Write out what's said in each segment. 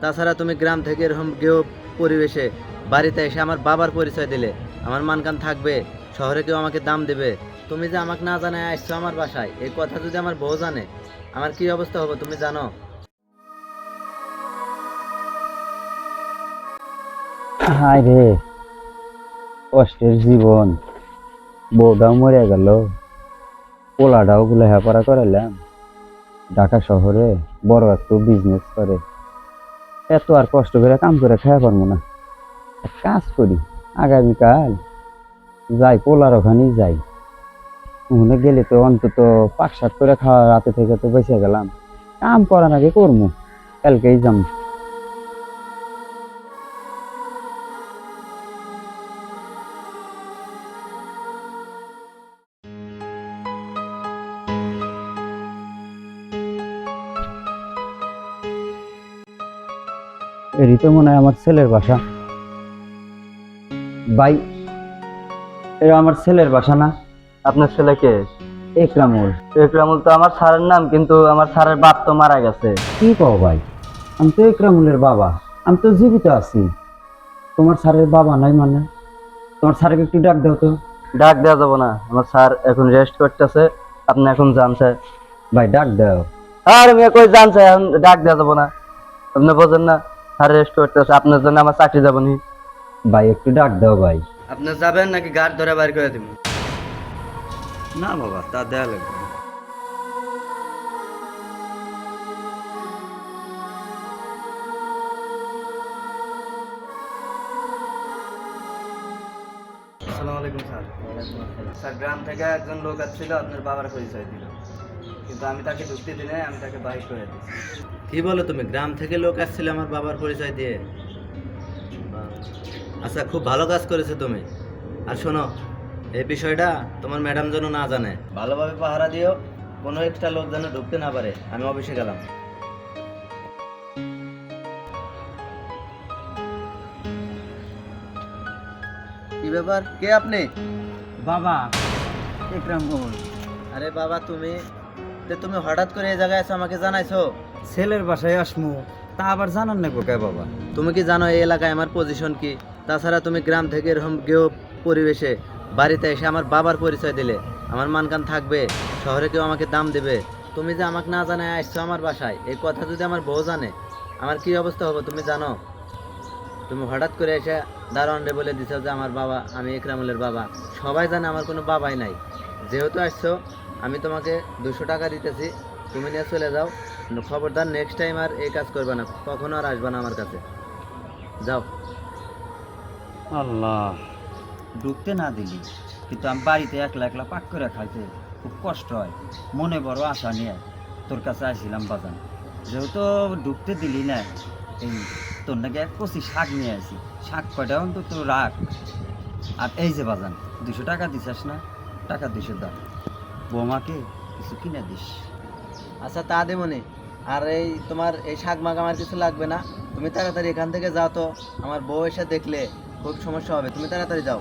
তাছাড়া তুমি গ্রাম থেকে এরকম কেউ পরিবেশে বাড়িতে এসে আমার বাবার পরিচয় দিলে, আমার মানকান থাকবে, শহরে কেউ আমাকে দাম দেবে। তুমি যে আমাকে না জানায় আসছো আমার বাসায়, এই কথা যদি আমার বউ জানে, আমার কি অবস্থা হবে তুমি জানো? হায় রে, কষ্টের জীবন। বউটাও মরে গেল। পোলাটাও গুলো হেপারা করাইলাম। ঢাকা শহরে বড় একটা বিজনেস করে। এত আর কষ্ট করে কাম করে খাওয়া পারব না। কাজ করি, আগামীকাল যাই, পোলার ওখানেই যাই। ওখানে গেলে তো অন্তত পাক শাক করে খাওয়া, রাতে থেকে তো বেঁচে গেলাম। কাম করার আগে করব, কালকেই যাম। এরই তো মনে হয় আমার ছেলের বাসা। ভাই এটা আমার ছেলের বাসা না। আপনার ছেলেকে একরামুল। একরামুল তো আমার স্যারের নাম কিন্তু আমার স্যারের বাপ তো মারা গেছে। কি কও ভাই? আমি তো একরামুলের বাবা। আমি তো জীবিত আছি। তোমার স্যারের বাবা নাই মানে? তোমার স্যারকে একটু ডাক দাও তো। ডাক দেওয়া যাব না। আমার স্যার এখন রেস্ট করতেছে। আপনি এখন যান স্যার। ভাই ডাক দাও। আর আমি কই যান স্যার? এখন ডাক দেওয়া যাব না। আপনি বোঝেন না। স্যার রেস্ট করতেছে আপনার জন্য আমার চাকরি যাব নি। ভাই একটু ডাক দাও ভাই। আপনি যাবেন নাকি গার্ড ধরে বাইর করে দিব না বাবা তা দেয়া লাগবে আসসালামু আলাইকুম স্যার। স্যার গ্রাম থেকে একজন লোক আসছিল আপনার বাবার পরিচয় দিল। কিন্তু আমি তাকে ঢুকতে দিনে আমি তাকে বাইক করে দিয়েছি কি বলো তুমি গ্রাম থেকে লোক আসছিল আমার বাবার পরিচয় দিয়ে? আচ্ছা খুব ভালো কাজ করেছ তুমি। আর শোনো এই বিষয়টা তোমার ম্যাডাম যেন না জানে। ভালোভাবে পাহারা দিও কোনো একটা লোক যেন ঢুকতে না পারে। আমি অফিসে গেলাম। কি ব্যাপার? কে আপনি? বাবা। আরে বাবা তুমি তে তুমি হঠাৎ করে এই জায়গায় এসে আমাকে জানাইছো। ছেলের বাসায় আসমু তা আবার জানান না কে বাবা। তুমি কি জানো এই এলাকায় আমার পজিশন কি? তাছাড়া তুমি গ্রাম থেকে এরকম কেউ পরিবেশে বাড়িতে এসে আমার বাবার পরিচয় দিলে। আমার মানকান থাকবে শহরে কেউ আমাকে দাম দেবে। তুমি যে আমাকে না জানায় আসছো আমার বাসায় এই কথা যদি আমার বউ জানে আমার কি অবস্থা হবে তুমি জানো? তুমি হঠাৎ করে এসে দারোয়ানরে বলে দিছো যে আমার বাবা আমি একরামুলের বাবা। সবাই জানে আমার কোনো বাবাই নাই। যেহেতু আসছো আমি তোমাকে দুশো টাকা দিতেছি। তুমি নিয়ে চলে যাও। খবরদার নেক্সট টাইম আর এই কাজ করবে না। কখনো আর আসবে না আমার কাছে। যাও। আল্লাহ, ঢুকতে না দিলি। কিন্তু আমি বাড়িতে একলা একলা পাক করে খাইতে খুব কষ্ট হয়। মনে বড় আশা নিয়ে তোর কাছে আসছিলাম বাজান। যেহেতু ঢুকতে দিলি না, এই তোর নাকি এক কচি শাক নিয়ে আসি শাক কয়টা অন্তত রাখ। আর এই যে বাজান, দুশো টাকা দিছিস না? টাকা দুশো দাম বৌমাকে কিছু কিনে দিস। আচ্ছা তা দেবনি আর এই তোমার এই শাক মাগ আমার কিছু লাগবে না। তুমি তাড়াতাড়ি এখান থেকে যাও তো। আমার বউ এসে দেখলে খুব সমস্যা হবে। তুমি তাড়াতাড়ি যাও।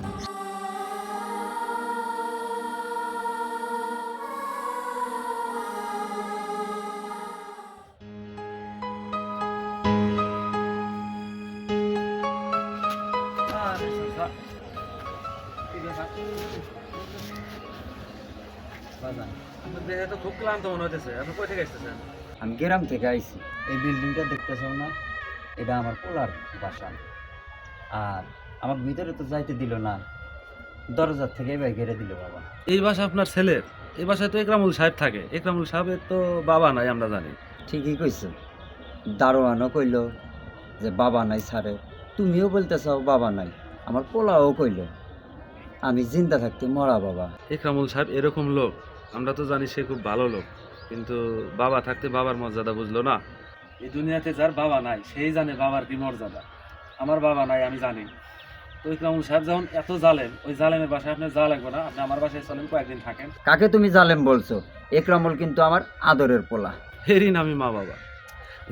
তো খুব ক্লান্ত মনে হতেছে আপনি কই থেকে আসতেছেন? আমি গ্রাম থেকে আইছি। এই বিল্ডিংটা দেখতেছ না? এটা আমার পোলার বাসা। আর আমার ভিতরে তো যাইতে দিল না। দরজার থেকে এবার ঘেরে দিল বাবা। এই বাসা আপনার ছেলের? এই বাসায় তো একরামুল সাহেব থাকে। একরামুল সাহেবের তো বাবা নাই আমরা জানি। ঠিকই কইছ। দারোয়ানও কইল যে বাবা নাই সারে তুমিও বলতে চাও বাবা নাই। আমার পোলাও কইল। আমি জিন্দা থাকতে মরা বাবা। একরামুল সাহেব এরকম লোক। আমরা তো জানি সে খুব ভালো লোক কিন্তু বাবা থাকতে বাবার মর্যাদা বুঝলো না। এই দুনিয়াতে যার বাবা নাই সেই জানে বাবার কি মর্যাদা। আমার বাবা নাই আমি জানি। তো ইকরামুল সাহেব যখন এত জালেন ওই জালেমের বাসায় আপনি যা লাগবে না আপনি আমার বাসায় চলেন কয়েকদিন থাকেন। কাকে তুমি জালেম বলছো? একরামুল কিন্তু আমার আদরের পোলা। এরই নামই মা বাবা।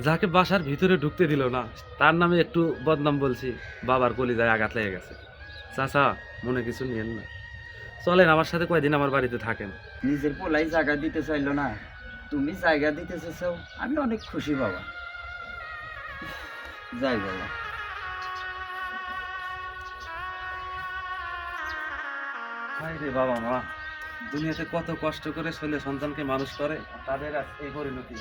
যাকে বাসার ভিতরে ঢুকতে দিল না তার নামে একটু বদনাম বলছি বাবার কলিজায় আঘাত লেগে গেছে। চাচা মনে কিছু নিয়েন না। চলেন আমার সাথে কয়দিন আমার বাড়িতে থাকেন। নিজের পোলাই জায়গা দিতে চাইলো না। তুমি জায়গা দিতে চাও আমি অনেক খুশি বাবা। যাই বাবা। রে বাবা মা দুনিয়াতে কত কষ্ট করে ছেলে সন্তানকে মানুষ করে তাদের এই পরিণতি।